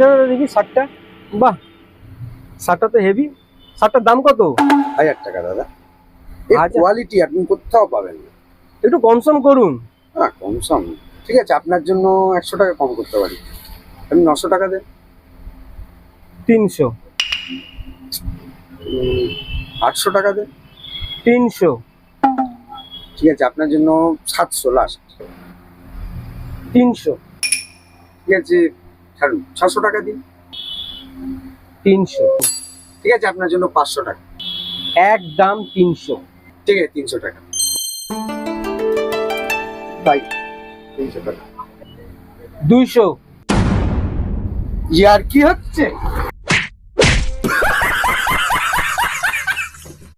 দাদা দেখি শার্টটা বাহ শার্টটা তো হেভি শার্টটার দাম কত? হাজার টাকা দাদা। কোয়ালিটি আপনি কোথাও পাবেন না। একটু কমসম করুন। হ্যাঁ কম সম ঠিক আছে আপনার জন্য একশো টাকা কম করতে পারি। আপনি নশো টাকা দেন। তিনশো। আটশো টাকা দেন। তিনশো। ঠিক আছে আপনার জন্য সাতশো লাস্ট তিনশো। ঠিক আছে ছাড়ুন ছশো টাকা দিন। তিনশো। ঠিক আছে আপনার জন্য পাঁচশো টাকা। এক দাম তিনশো। ঠিক আছে তিনশো টাকা। বাই। তিনশো টাকা। দুইশো। ইয়ার কি হচ্ছে?